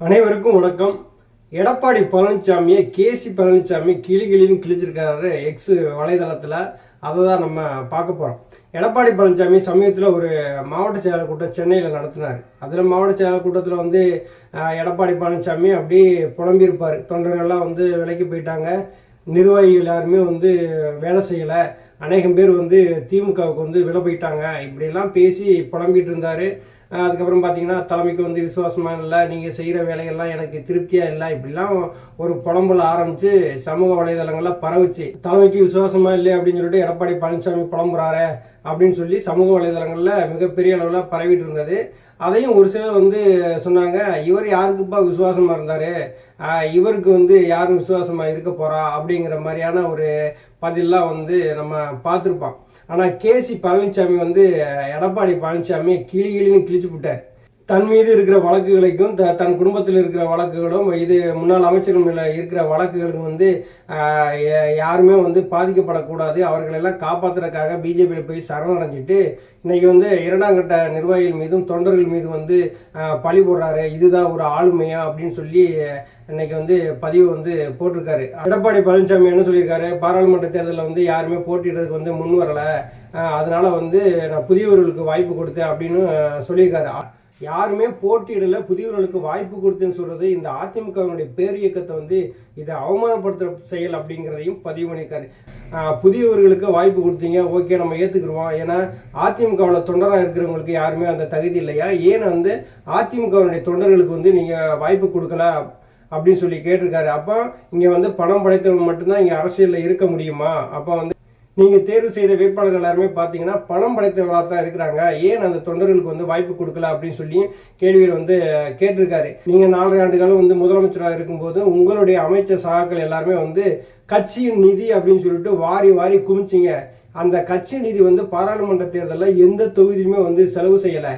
அனைவருக்கும் வணக்கம். எடப்பாடி பழனிசாமியை கேசி பழனிசாமி கிளி கிளின்னு கிழிச்சிருக்காரு எக்ஸ் வலைதளத்தில். அதை தான் நம்ம பார்க்க போகிறோம் எடப்பாடி பழனிசாமி சமீபத்தில் ஒரு மாவட்ட செயலர் கூட்டம் சென்னையில் நடத்தினார். அதில் மாவட்ட செயலர் கூட்டத்தில் வந்து எடப்பாடி பழனிசாமி அப்படியே புலம்பியிருப்பார். தொண்டர்கள்லாம் வந்து விலைக்கு போயிட்டாங்க. நிர்வாகிகள் யாருமே வந்து வேலை செய்யலை. அநேகம் பேர் வந்து திமுகவுக்கு வந்து விலை போயிட்டாங்க. இப்படியெல்லாம் பேசி புலம்பிட்டு இருந்தார். அதுக்கப்புறம் பார்த்தீங்கன்னா தலைமைக்கு வந்து விசுவாசமாக இல்லை நீங்கள் செய்கிற வேலைகள்லாம் எனக்கு திருப்தியாக இல்லை இப்படிலாம் ஒரு புலம்பல் ஆரம்பித்து சமூக வலைதளங்கள்லாம் பரவுச்சு. தலைமைக்கு விசுவாசமாக இல்லை அப்படின்னு சொல்லிட்டு எடப்பாடி பழனிசாமி புலம்புறாரு அப்படின்னு சொல்லி சமூக வலைதளங்களில் மிகப்பெரிய அளவில் பரவிட்டு இருந்தது. அதையும் ஒரு சிலர் வந்து சொன்னாங்க இவர் யாருக்குப்பா விசுவாசமாக இருந்தார்? இவருக்கு வந்து யாரும் விசுவாசமாக இருக்க போகிறா அப்படிங்கிற மாதிரியான ஒரு பதிலாம் வந்து நம்ம பார்த்துருப்போம். ஆனால் கேசி பழனிசாமி வந்து எடப்பாடி பழனிசாமி கிளி கிளின்னு கிழிச்சு விட்டார் தன் மீது இருக்கிற வழக்குகளுக்கும் த- தன் குடும்பத்தில் இருக்கிற வழக்குகளும் இது முன்னாள் அமைச்சர்கள் மேலே இருக்கிற வழக்குகளுக்கும் வந்து யாருமே வந்து பாதிக்கப்படக்கூடாது. அவர்களெல்லாம் காப்பாத்துறதுக்காக பிஜேபியில் போய் சரணடைஞ்சிட்டு இன்னைக்கு வந்து இரண்டாம் கட்ட நிர்வாகிகள் மீதும் தொண்டர்கள் மீது வந்து பழி போடுறாரு. இதுதான் ஒரு ஆளுமையா அப்படின்னு சொல்லி இன்னைக்கு வந்து பதிவு வந்து போட்டிருக்காரு. எடப்பாடி பழனிசாமி என்ன சொல்லியிருக்காரு? பாராளுமன்ற தேர்தலில் வந்து யாருமே போட்டிடுறதுக்கு வந்து முன் வரலை. அதனால வந்து நான் புதியவர்களுக்கு வாய்ப்பு கொடுத்தேன் அப்படின்னு சொல்லியிருக்காரு. யாருமே போட்டியிடல புதியவர்களுக்கு வாய்ப்பு கொடுத்துன்னு சொல்றது இந்த அதிமுகவினுடைய பேர் இயக்கத்தை வந்து இதை அவமானப்படுத்துற செயல் அப்படிங்கிறதையும் பதிவு பண்ணியிருக்காரு. புதியவர்களுக்கு வாய்ப்பு கொடுத்தீங்க ஓகே நம்ம ஏத்துக்கிருவோம். ஏன்னா அதிமுகவில் தொண்டராக இருக்கிறவங்களுக்கு யாருமே அந்த தகுதி இல்லையா? ஏன் வந்து அதிமுகவினுடைய தொண்டர்களுக்கு வந்து நீங்க வாய்ப்பு கொடுக்கல அப்படின்னு சொல்லி கேட்டிருக்காரு. அப்போ இங்க வந்து பணம் படைத்தவங்க மட்டும்தான் இங்க அரசியல்ல இருக்க முடியுமா? அப்போ வந்து நீங்க தேர்வு செய்த வேட்பாளர்கள் எல்லாருமே பாத்தீங்கன்னா பணம் படைத்தவர்களாக தான் இருக்கிறாங்க. ஏன் அந்த தொண்டர்களுக்கு வந்து வாய்ப்பு கொடுக்கல அப்படின்னு சொல்லி கேள்வியில் வந்து கேட்டிருக்காரு. நீங்க நாலரை ஆண்டுகளும் வந்து முதலமைச்சராக இருக்கும்போது உங்களுடைய அமைச்சர் சகாக்கள் எல்லாருமே வந்து கட்சியின் நிதி அப்படின்னு சொல்லிட்டு வாரி வாரி குமிச்சிங்க. அந்த கட்சி நிதி வந்து பாராளுமன்ற தேர்தலில் எந்த தொகுதியுமே வந்து செலவு செய்யலை.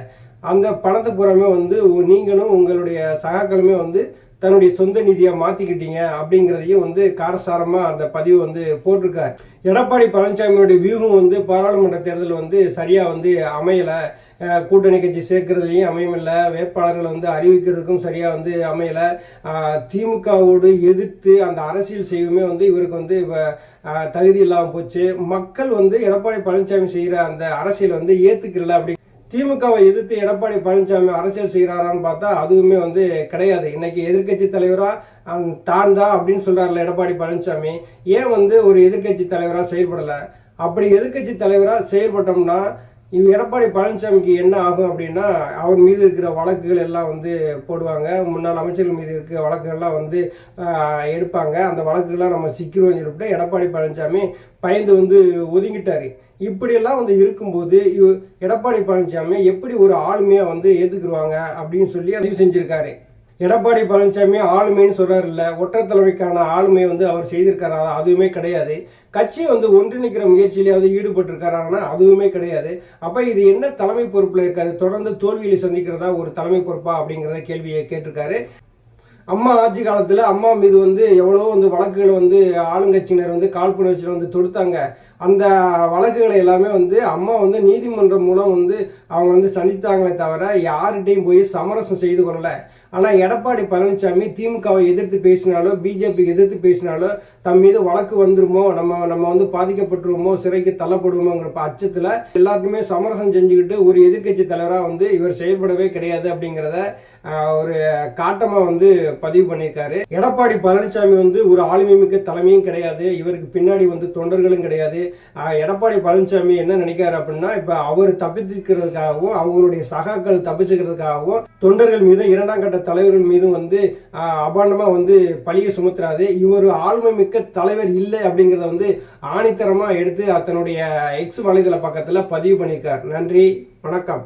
அந்த பணத்தை பூராமே வந்து நீங்களும் உங்களுடைய சகாக்களுமே வந்து தன்னுடைய சொந்த நிதியை மாத்திக்கிட்டீங்க அப்படிங்கிறதையும் வந்து காரசாரமா அந்த பதிவு வந்து போட்டிருக்காரு. எடப்பாடி பழனிசாமியோடைய வியூகம் வந்து பாராளுமன்ற தேர்தல் வந்து சரியாக வந்து அமையலை. கூட்டணி கட்சி சேர்க்கறதுலையும் அமையமில்லை. வேட்பாளர்களை வந்து அறிவிக்கிறதுக்கும் சரியாக வந்து அமையலை. திமுகவோடு எதிர்த்து அந்த அரசியல் செய்யவுமே வந்து இவருக்கு வந்து தகுதி இல்லாமல் போச்சு. மக்கள் வந்து எடப்பாடி பழனிசாமி செய்கிற அந்த அரசியல் வந்து ஏத்துக்கல அப்படி திமுகவை எதிர்த்து எடப்பாடி பழனிசாமி அரசியல் செய்கிறாரான்னு பார்த்தா அதுவுமே வந்து கிடையாது. இன்னைக்கு எதிர்க்கட்சி தலைவராக தான் தான் அப்படின்னு சொல்கிறார்ல எடப்பாடி பழனிசாமி. ஏன் வந்து ஒரு எதிர்க்கட்சி தலைவராக செயல்படலை? அப்படி எதிர்க்கட்சி தலைவராக செயல்பட்டோம்னா இவ் எடப்பாடி பழனிசாமிக்கு என்ன ஆகும் அப்படின்னா அவர் மீது இருக்கிற வழக்குகள் எல்லாம் வந்து போடுவாங்க. முன்னாள் அமைச்சர்கள் மீது இருக்கிற வழக்குகள்லாம் வந்து எடுப்பாங்க. அந்த வழக்குகள்லாம் நம்ம சிக்கிறோம்னு சொல்லிட்டு எடப்பாடி பழனிசாமி பயந்து வந்து ஒதுங்கிட்டாரு. இப்படியெல்லாம் வந்து இருக்கும்போது இவ- எடப்பாடி பழனிசாமி எப்படி ஒரு ஆளுமையாக வந்து ஏற்றுக்குருவாங்க அப்படின்னு சொல்லி பதிவு செஞ்சுருக்காரு. எடப்பாடி பழனிசாமி ஆளுமைன்னு சொல்றாரு இல்ல ஒற்றை தலைமைக்கான ஆளுமை வந்து அவர் செய்திருக்காரா? அதுவுமே கிடையாது. கட்சி வந்து ஒன்றிணைக்கிற முயற்சியிலேயாவது ஈடுபட்டிருக்காராங்கன்னா அதுவுமே கிடையாது. அப்ப இது என்ன தலைமை பொறுப்புல இருக்காரு? தொடர்ந்து தோல்வியில் சந்திக்கிறதா ஒரு தலைமை பொறுப்பா அப்படிங்கிறத கேள்வியை கேட்டிருக்காரு. அம்மா ஆட்சி காலத்தில் அம்மா மீது வந்து எவ்வளவோ வந்து வழக்குகள் வந்து ஆளுங்கட்சியினர் வந்து காழ்ப்புணர்ச்சியில் வந்து தொடுத்தாங்க. அந்த வழக்குகளை எல்லாமே வந்து அம்மா வந்து நீதிமன்றம் மூலம் வந்து அவங்க வந்து சந்தித்தாங்களே தவிர யார்கிட்டையும் போய் சமரசம் செய்து கொள்ளல. ஆனால் எடப்பாடி பழனிசாமி திமுகவை எதிர்த்து பேசினாலோ பிஜேபி எதிர்த்து பேசினாலோ தம் மீது வழக்கு வந்துருமோ நம்ம நம்ம வந்து பாதிக்கப்பட்டுருவோமோ சிறைக்கு தள்ளப்படுவோமோங்கிற அச்சத்தில் எல்லாருக்குமே சமரசம் செஞ்சுக்கிட்டு ஒரு எதிர்க்கட்சி தலைவராக வந்து இவர் செயல்படவே கிடையாது அப்படிங்கிறத ஒரு காட்டமாக வந்து பதிவு பண்ணியிருக்காரு. எடப்பாடி பழனிசாமி வந்து ஒரு ஆளுமை மிக்க தலைமையும் கிடையாது. இவருக்கு பின்னாடி வந்து தொண்டர்களும் கிடையாது. எடப்பாடி பழனிசாமி என்ன நினைக்கிறாரு அப்படின்னா இப்ப அவர் தப்பிச்சுக்கிறதுக்காகவும் அவங்களுடைய சகாக்கள் தப்பிச்சுக்கிறதுக்காகவும் தொண்டர்கள் மீதும் இரண்டாம் கட்ட தலைவர்கள் மீதும் வந்து ஆஹ், அபாண்டமா வந்து பழியை சுமத்துறாரு. இவர் ஆளுமை மிக்க தலைவர் இல்லை அப்படிங்கிறத வந்து ஆணித்தரமா எடுத்து தன்னுடைய எக்ஸ் வலைதள பக்கத்துல பதிவு பண்ணியிருக்கார். நன்றி. வணக்கம்.